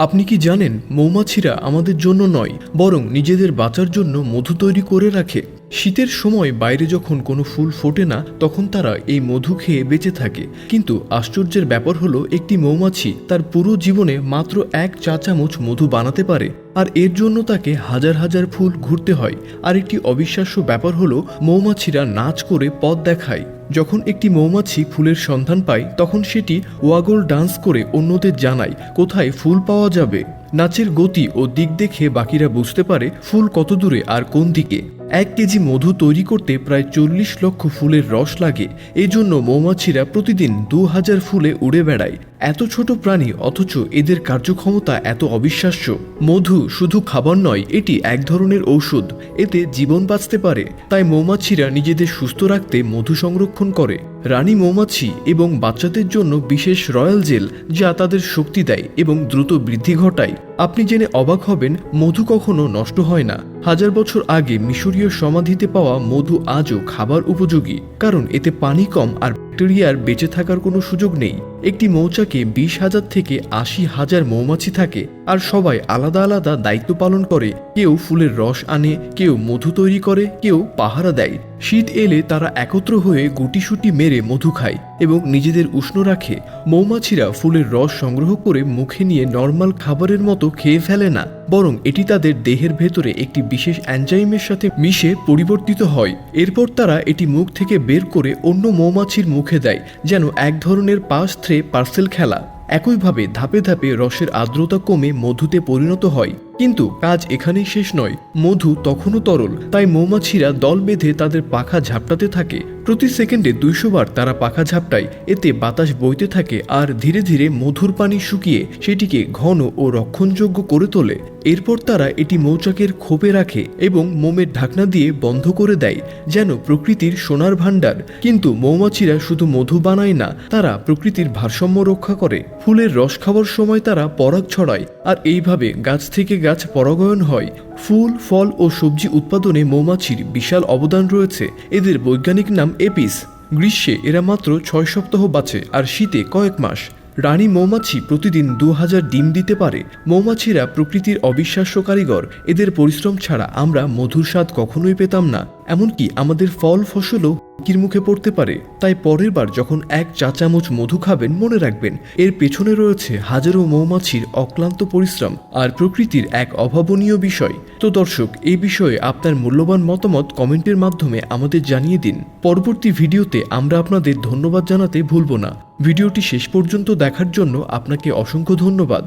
আপনি কি জানেন, মৌমাছিরা আমাদের জন্য নয়, বরং নিজেদের বাঁচার জন্য মধু তৈরি করে রাখে। শীতের সময় বাইরে যখন কোনো ফুল ফোটে না, তখন তারা এই মধু খেয়ে বেঁচে থাকে। কিন্তু আশ্চর্যের ব্যাপার হলো, একটি মৌমাছি তার পুরো জীবনে মাত্র এক চা চামচ মধু বানাতে পারে, আর এর জন্য তাকে হাজার হাজার ফুল ঘুরতে হয়। আর একটি অবিশ্বাস্য ব্যাপার হলো, মৌমাছিরা নাচ করে পথ দেখায়। যখন একটি মৌমাছি ফুলের সন্ধান পায়, তখন সেটি ওয়াগল ডান্স করে অন্যদের জানায়, কোথায় ফুল পাওয়া যাবে? নাচের গতি ও দিক দেখে বাকিরা বুঝতে পারে, ফুল কত দূরে আর কোন দিকে। এক কেজি মধু তৈরি করতে প্রায় চল্লিশ লক্ষ ফুলের রস লাগে। এজন্য মৌমাছিরা প্রতিদিন দু হাজার ফুলে উড়ে বেড়ায়। এত ছোট প্রাণী অথচ এদের কার্যক্ষমতা এত অবিশ্বাস্য। মধু শুধু খাবার নয়, এটি এক ধরনের ঔষধ। এতে জীবন বাঁচতে পারে। তাই মৌমাছিরা নিজেদের সুস্থ রাখতে মধু সংরক্ষণ করে। রানী মৌমাছি এবং বাচ্চাদের জন্য বিশেষ রয়্যাল জেল, যা তাদের শক্তি দেয় এবং দ্রুত বৃদ্ধি ঘটায়। আপনি জেনে অবাক হবেন, মধু কখনো নষ্ট হয় না। হাজার বছর আগে মিশরীয় সমাধিতে পাওয়া মধু আজও খাবার উপযোগী, কারণ এতে পানি কম আর ব্যাকটেরিয়ার বেঁচে থাকার কোনো সুযোগ নেই। একটি মৌচাকে বিশ হাজার থেকে আশি হাজার মৌমাছি থাকে। আর সবাই আলাদা আলাদা দায়িত্ব পালন করে। কেউ ফুলের রস আনে, কেউ মধু তৈরি করে, কেউ পাহারা দেয়। শীত এলে তারা একত্র হয়ে গুটিসুটি মেরে মধু খায় এবং নিজেদের উষ্ণ রাখে। মৌমাছিরা ফুলের রস সংগ্রহ করে মুখে নিয়ে নর্মাল খাবারের মতো খেয়ে ফেলে না, বরং এটি তাদের দেহের ভেতরে একটি বিশেষ অ্যানজাইমের সাথে মিশে পরিবর্তিত হয়। এরপর তারা এটি মুখ থেকে বের করে অন্য মৌমাছির মুখে দেয়, যেন এক ধরনের পাস থ্রে পার্সেল খেলা। একইভাবে ধাপে ধাপে রসের আর্দ্রতা কমে মধুতে পরিণত হয়। কিন্তু কাজ এখানেই শেষ নয়। মধু তখনও তরল, তাই মৌমাছিরা দল বেঁধে তাদের পাখা ঝাপটাতে থাকে। প্রতি সেকেন্ডে দুইশো বার তারা পাখা ঝাপটায় এতে বাতাস বইতে থাকে আর ধীরে ধীরে মধুর পানি শুকিয়ে সেটিকে ঘন ও রক্ষণযোগ্য করে তোলে। এরপর তারা এটি মৌচাকের খোপে রাখে এবং মোমের ঢাকনা দিয়ে বন্ধ করে দেয়, যেন প্রকৃতির সোনার ভাণ্ডার। কিন্তু মৌমাছিরা শুধু মধু বানায় না, তারা প্রকৃতির ভারসাম্য রক্ষা করে। ফুলের রস খাওয়ার সময় তারা পরাগ ছড়ায়, আর এইভাবে গাছ থেকে গাছ পরাগায়ন হয়। ফুল, ফল ও সবজি উৎপাদনে মৌমাছির বিশাল অবদান রয়েছে। এদের বৈজ্ঞানিক নাম এপিস। গ্রীষ্মে এরা মাত্র ছয় সপ্তাহ বাঁচে আর শীতে কয়েক মাস। রানী মৌমাছি প্রতিদিন দু হাজার ডিম দিতে পারে। মৌমাছিরা প্রকৃতির অবিশ্বাস্য কারিগর। এদের পরিশ্রম ছাড়া আমরা মধুর স্বাদ কখনোই পেতাম না। এমনকি আমাদের ফল ফসলও হুমকির মুখে পড়তে পারে। তাই পরের বার যখন এক চা চামচ মধু খাবেন, মনে রাখবেন, এর পেছনে রয়েছে হাজারো মৌমাছির অক্লান্ত পরিশ্রম আর প্রকৃতির এক অভাবনীয় বিষয়। তো দর্শক, এই বিষয়ে আপনার মূল্যবান মতামত কমেন্টের মাধ্যমে আমাদের জানিয়ে দিন। পরবর্তী ভিডিওতে আমরা আপনাদের ধন্যবাদ জানাতে ভুলব না। ভিডিওটি শেষ পর্যন্ত দেখার জন্য আপনাকে অসংখ্য ধন্যবাদ।